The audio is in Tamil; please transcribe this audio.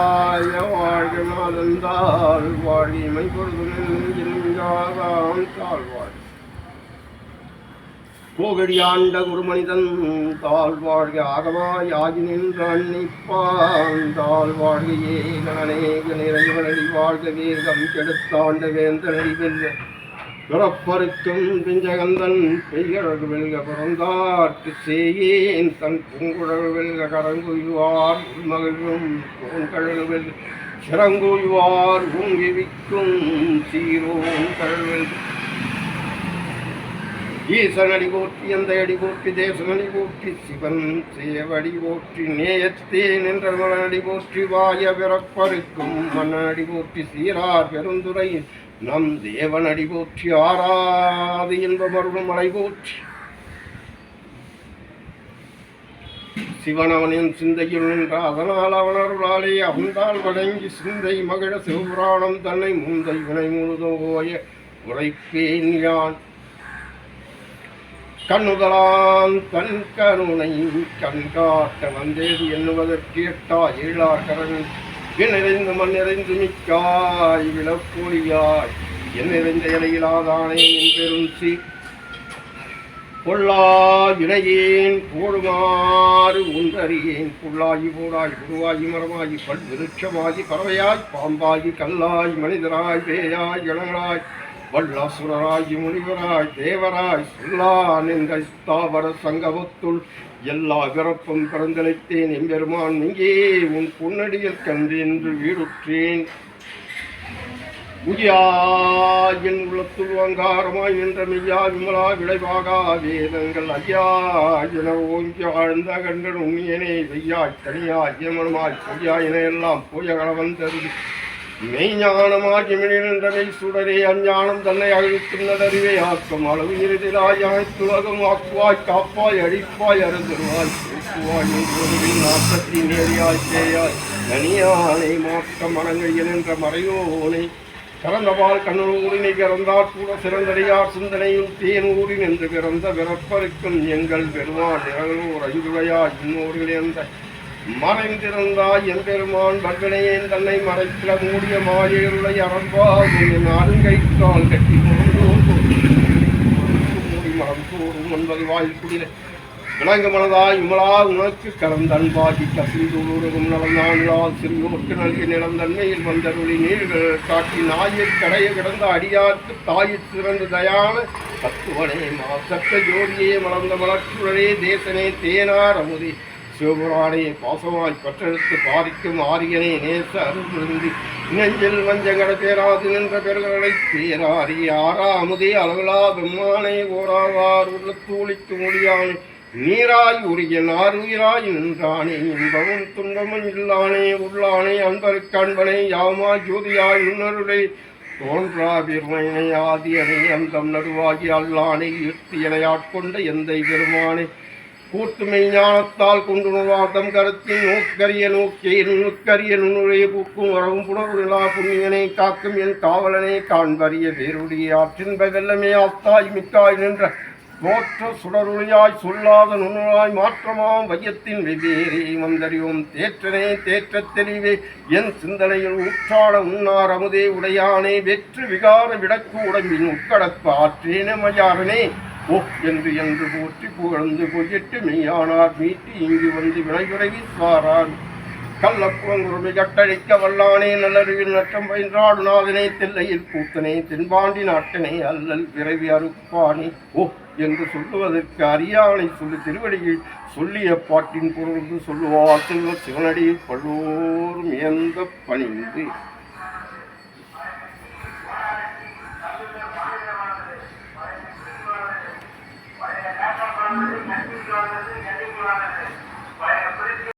ஆய வாழ்க மாதந்தால் வாழிமை பொருதும் தாழ்வாழ். போகடியாண்ட குருமனிதன் தாழ்வாழ்க ஆகவாய் ஆகி நின்ற அன்னிப்பான். தாழ் வாழ்க நிறைவனடி வாழ்க வேகம் கெடுத்தாண்ட வேந்தனடி வெல்ல பிறப்பருக்கும் பிஞ்சகந்தன் பெய்யழகு வெல்க பிறந்தார்க்கு செய்யேன். தன் பூங்குழல் வெல்க கரங்குயுவார் உள்மகிழும் பூங்கழல் வெல் சிறங்குய்வார் ஊங்கிவிக்கும் சீரோன் கழல் ஈசனடி போற்றி அந்த அடி போற்றி தேசனடி போற்றி சிவன் சேவடி போற்றி நேயத்தே நின்ற மலனடி போற்றி வாய பிறப்பருக்கும் மன்னனடி போற்றி சீரார் பெருந்துரை நம் தேவனடி போற்றி ஆராது இன்பமருளும் மலை போற்றி. சிவனவனின் சிந்தையில் நின்ற அதனால் அவனருளாலே அகுந்தால் வழங்கி சிந்தை மகிழ சிவபுராணம் தன்னை முந்தை வினை முழுதோய உரைப்பேன் யான். கண்ணுதலான் தன் கருணை கண்காட்ட வந்தேது எண்ணுவதற்கு எட்டா விநிறைந்து மண் நிறைந்து மிக்காய் விளப்பொழியாய் என்னிறைந்த இலையிலாதானே என் பெரும் சி பொல்லா இணையேன் போடுமாறு உண்டறியேன் புல்லாகி போடாய் குருவாகி மரமாகி பல் விருட்சமாகி பறவையாய் பாம்பாகி கல்லாய் மனிதராய் பேயாய் இளங்களாய் வல்லாசுரராய் முனிவராய் தேவராய் சொல்லா நின்ற ஸ்தாவர சங்கமத்துள் எல்லா பிறப்பும் பிறந்தளித்தேன். எம்பெருமான் இங்கே உன் பொன்னடியில் கண்டு என்று வீடுற்றேன். உயா என் உள்ளத்துள் அங்காரமாய் நின்ற மெய்யா விமலா விளைவாகா வேதங்கள் ஐயா என ஓங்கி ஆழ்ந்த கண்டன் உண்மையனே வெய்யாய் தனியாய் ஏமனமாய் பொய்யா என எல்லாம் பொய்ய வந்தது மெய்ஞானமாகி மிளிர்ந்தனை சுடரே அஞ்ஞானம் தன்னை அழிக்கும் நடறிவை அளவு இறுதிலாய் ஆக்குவாய் காப்பாய் அழிப்பாய் அருந்துருவாய் பேசுவாய் ஒருவில் நாற்பத்தி நேரியாய் சேயாய் தனியானை மாற்ற மனங்கையில் என்ற மறையோனை கறந்தபால் கண்ணூரினை பிறந்தார் கூட சிறந்தடையார் சிந்தனையும் தேனூரின் என்று பிறந்த பிறப்பருக்கும் எங்கள் பெருமான் நிறங்களூர் ஐந்துடையா இன்னோர்கள் என்ற மறைந்திருந்தாய் எம்பெருமான் வல்வினையேன் தன்னை மறைக்கிற மூடிய மாயருளை அறம்பாகும் அருங்கைக்கால் கட்டி மூடி மரம் தோறும் ஒன்பது வாயில் குடில. விளங்க மனதாய் இமலா உனக்கு கலந்தன்பாகி கசிந்தூருகும் நலந்தாளால் சிறியோர்க்கு நல்கிய நிலந்தன்மையில் வந்தருளி நீர்கள் காட்டி நாயை கடைய கிடந்த அடியார்க்கு தாயிற் சிறந்த தயான தத்துவனே மாசத்த ஜோதியே மலர்ந்த மலர்ச்சுடரே தேசனே தேனார் அமுதே. சிவபுராணே பாசமாய் பற்றெடுத்து பாதிக்கும் ஆரியனை நேச அருள்விருந்தி நெஞ்சில் வஞ்சங்கட பேராது நின்ற பெருகளை பேராரி ஆறாமுதே அளவிலா பெம்மானை ஓராவார் உள்ள தூளிக்கு முடியானே நீராய் உரிய நாருயிராய் நின்றானே இன்பமும் துன்பமும் இல்லானே உள்ளானே அன்பருக்கு அன்பனை யாமாய் ஜோதியாய் உன்னருளை. தோன்றா பெருமையினை ஆதியனை அந்தம் நடுவாகி அல்லானை ஈர்த்தி ஆட்கொண்ட எந்தை பெருமானே. கூட்டுமை ஞானத்தால் கொண்டு நுவாதம் கருத்தின் நோக்கரிய நோக்கிய நுணுக்கரிய நுண்ணுரைய பூக்கும் வரவும் புணர்வுலா புண்ணியனை காக்கும் என் காவலனை காண்பறிய வேருடைய ஆற்றின்ப வெள்ளமே ஆத்தாய் மிக்காய் நின்ற மோற்ற சுடருளியாய் சொல்லாத நுண்ணுளாய் மாற்றமாம் வையத்தின் வெவ்வேறே வந்தறிவோம். தேற்றனே தேற்றத் தெளிவே என் சிந்தனையில் உற்றாட உன்னார் அமுதே உடையானே வெற்று விகார விடக்கு உடம்பின் உட்கடப்பு ஆற்றேன மயாரனே. ஓ என்று என்று போற்றி புகழ்ந்து பொய்யிட்டு மெய்யானார் மீட்டு இங்கு வந்து வினையுறவி சாரான் கள்ளப்புறங்குருமை கட்டழிக்க வல்லானே நல்லறிவில் நட்டம் பயின்றாடு நாதனே தில்லையில் பூத்தனே தென்பாண்டி நாட்டனே அல்லல் விரைவி அறுப்பானே. ஓ என்று சொல்லுவதற்கு அறியானை சொல்லி திருவடியில் சொல்லிய பாட்டின் பொருள் சொல்லுவார் செல்வ சிவனடி பல்லோரும் எந்த பணிந்து.